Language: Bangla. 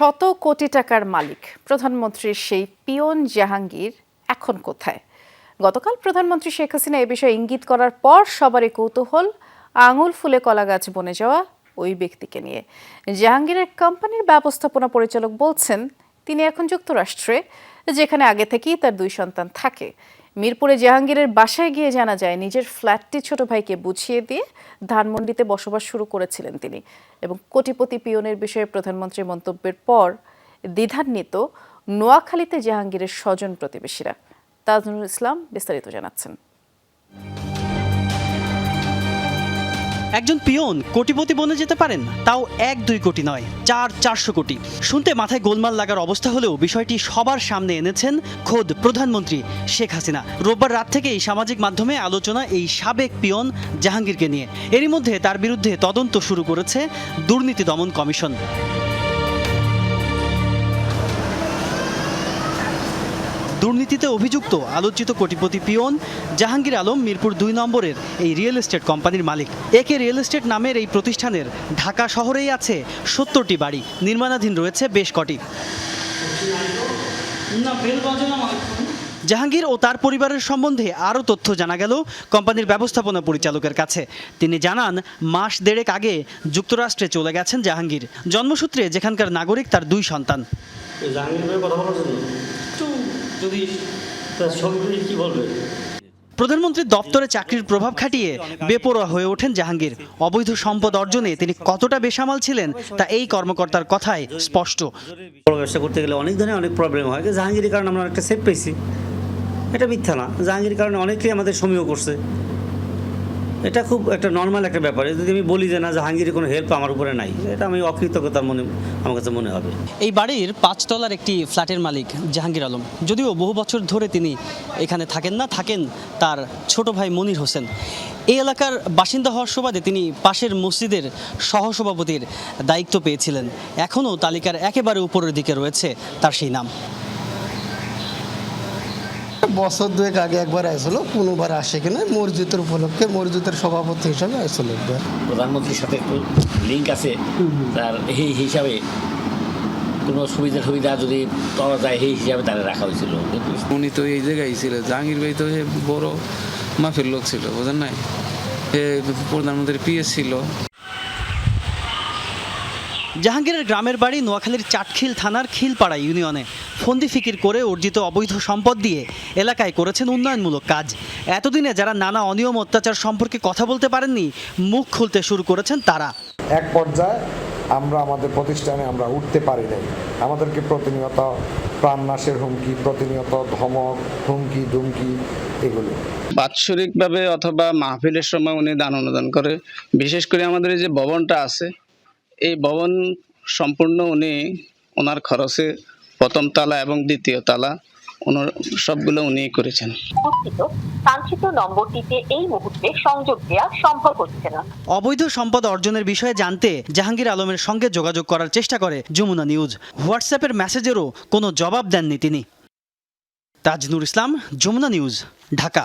শত কোটি টাকার মালিক। প্রধানমন্ত্রীর সেই পিয়ন জাহাঙ্গীর এখন কোথায়? গতকাল প্রধানমন্ত্রী শেখ হাসিনা এ বিষয়ে ইঙ্গিত করার পর সবারই কৌতূহল, আঙুল ফুলে কলা গাছ বনে যাওয়া ওই ব্যক্তিকে নিয়ে। জাহাঙ্গীরের কোম্পানির ব্যবস্থাপনা পরিচালক বলছেন, তিনি এখন যুক্তরাষ্ট্রে, যেখানে আগে থেকেই তার দুই সন্তান থাকে। মিরপুরে জাহাঙ্গীরের বাসায় গিয়ে জানা যায়, নিজের ফ্ল্যাটটি ছোট ভাইকে বুঝিয়ে দিয়ে ধানমন্ডিতে বসবাস শুরু করেছিলেন তিনি এবং কোটিপতি পিয়নের বিষয়ে প্রধানমন্ত্রীর মন্তব্যের পর দ্বিধান্বিত নোয়াখালীতে জাহাঙ্গীরের স্বজন প্রতিবেশীরা। তাজনুল ইসলাম বিস্তারিত জানাচ্ছেন। একজন পিয়ন কোটিপতি বনে যেতে পারেন তাও এক দুই কোটি নয়, চার চারশো কোটি। শুনতে মাথায় গোলমাল লাগার অবস্থা হলেও বিষয়টি সবার সামনে এনেছেন খোদ প্রধানমন্ত্রী শেখ হাসিনা। রোববার রাত থেকেই সামাজিক মাধ্যমে আলোচনা এই সাবেক পিয়ন জাহাঙ্গীরকে নিয়ে। এরই মধ্যে তার বিরুদ্ধে তদন্ত শুরু করেছে দুর্নীতি দমন কমিশন। দুর্নীতিতে অভিযুক্ত আলোচিত কোটিপতি পিয়ন জাহাঙ্গীর আলম মিরপুর দুই নম্বরের এই রিয়েল এস্টেট কোম্পানির মালিক। একে রিয়েল এস্টেট নামের এই প্রতিষ্ঠানের ঢাকা শহরেই আছে সত্তরটি বাড়ি। নির্মাণাধীন রয়েছে বেশ কটি। জাহাঙ্গীর ও তার পরিবারের সম্বন্ধে আরও তথ্য জানা গেল কোম্পানির ব্যবস্থাপনা পরিচালকের কাছে। তিনি জানান মাস দেড়েক আগে যুক্তরাষ্ট্রে চলে গেছেন জাহাঙ্গীর। জন্মসূত্রে যেখানকার নাগরিক তার দুই সন্তান। যদি কি বলবে? প্রধানমন্ত্রীর দপ্তরে চাকরির প্রভাব খাটিয়ে বেপরোয়া হয়ে ওঠেন জাহাঙ্গীর। অবৈধ সম্পদ অর্জনে তিনি কতটা বেসামাল ছিলেন তা এই কর্মকর্তার কথায় স্পষ্ট। বড় ব্যবসা করতে গেলে অনেক ধরনের অনেক প্রবলেম হয় জাহাঙ্গীরের কারণে আমরা একটা সেফ পেয়েছি। এটা মিথ্যা না। জাহাঙ্গীর কারণে অনেকেই আমাদের সমীহ করছে। এটা খুব একটা নর্মাল একটা ব্যাপার। যদি আমি বলি যে, না, জাহাঙ্গীরের কোনো হেল্প আমার উপরে নাই, এটা আমি অকৃতজ্ঞতার মনে, আমার কাছে মনে হবে। এই বাড়ির পাঁচতলার একটি ফ্ল্যাটের মালিক, জাহাঙ্গীর আলম। যদিও বহু বছর ধরে তিনি এখানে থাকেন না, থাকেন তার ছোট ভাই মনির হোসেন। এই এলাকার বাসিন্দা হওয়ার সুবাদে তিনি পাশের মসজিদের সহসভাপতির দায়িত্ব পেয়েছিলেন। এখনও তালিকার একেবারে উপরের দিকে রয়েছে তার সেই নাম। বছর দুয়েক আগে একবার আসলো কোনোবার আসে কিনা মসজিদের উপলক্ষে মসজিদের সভাপতি হিসাবে আসলো একবার। প্রধানমন্ত্রীর সাথে একটু লিঙ্ক আছে। তার এই হিসাবে কোনো সুবিধা সুবিধা যদি পাওয়া যায় সেই হিসাবে তারা রাখা হয়েছিল। কিন্তু উনি তো এই জায়গায় ছিল জাহাঙ্গীর ভাই তো বড় মাফের লোক ছিল বোঝেন নাই? এ প্রধানমন্ত্রীর পিএস ছিল। জাহাঙ্গীরের গ্রামের বাড়ি নোয়াখালীর চাটখিল থানার খিলপাড়া ইউনিয়নে। ফন্দি ফিকির করে অর্জিত অবৈধ সম্পদ দিয়ে এলাকায় করেছেন উন্নয়নমূলক কাজ। এতদিনে যারা নানা অনিয়ম অত্যাচার সম্পর্কে কথা বলতে পারেননি মুখ খুলতে শুরু করেছেন তারা। এক পর্যায়ে আমরা আমাদের প্রতিষ্ঠানে আমরা উঠতে পারি নাই। আমাদেরকে প্রতিনিয়ত প্রাণনাশের হুমকি প্রতিনিয়ত ধমক হুমকি ধুমকি এগুলো। বাৎসরিকভাবে অথবা মাহফিলের সময় উনি দান অনুদান করে। বিশেষ করে আমাদের এই যে ভবনটা আছে এই ভবন সম্পূর্ণ উনি ওনার খরচে প্রথম তালা এবং দ্বিতীয় তালা ওনার সবগুলো উনি করেছেন। কাঙ্ক্ষিত নম্বরটিতে এই মুহূর্তে সংযোগ দেওয়া সম্ভব হচ্ছে না। অবৈধ সম্পদ অর্জনের বিষয়ে জানতে জাহাঙ্গীর আলমের সঙ্গে যোগাযোগ করার চেষ্টা করে যমুনা নিউজ। হোয়াটসঅ্যাপের মেসেজেরও কোনো জবাব দেননি তিনি। তাজনুর ইসলাম যমুনা নিউজ ঢাকা।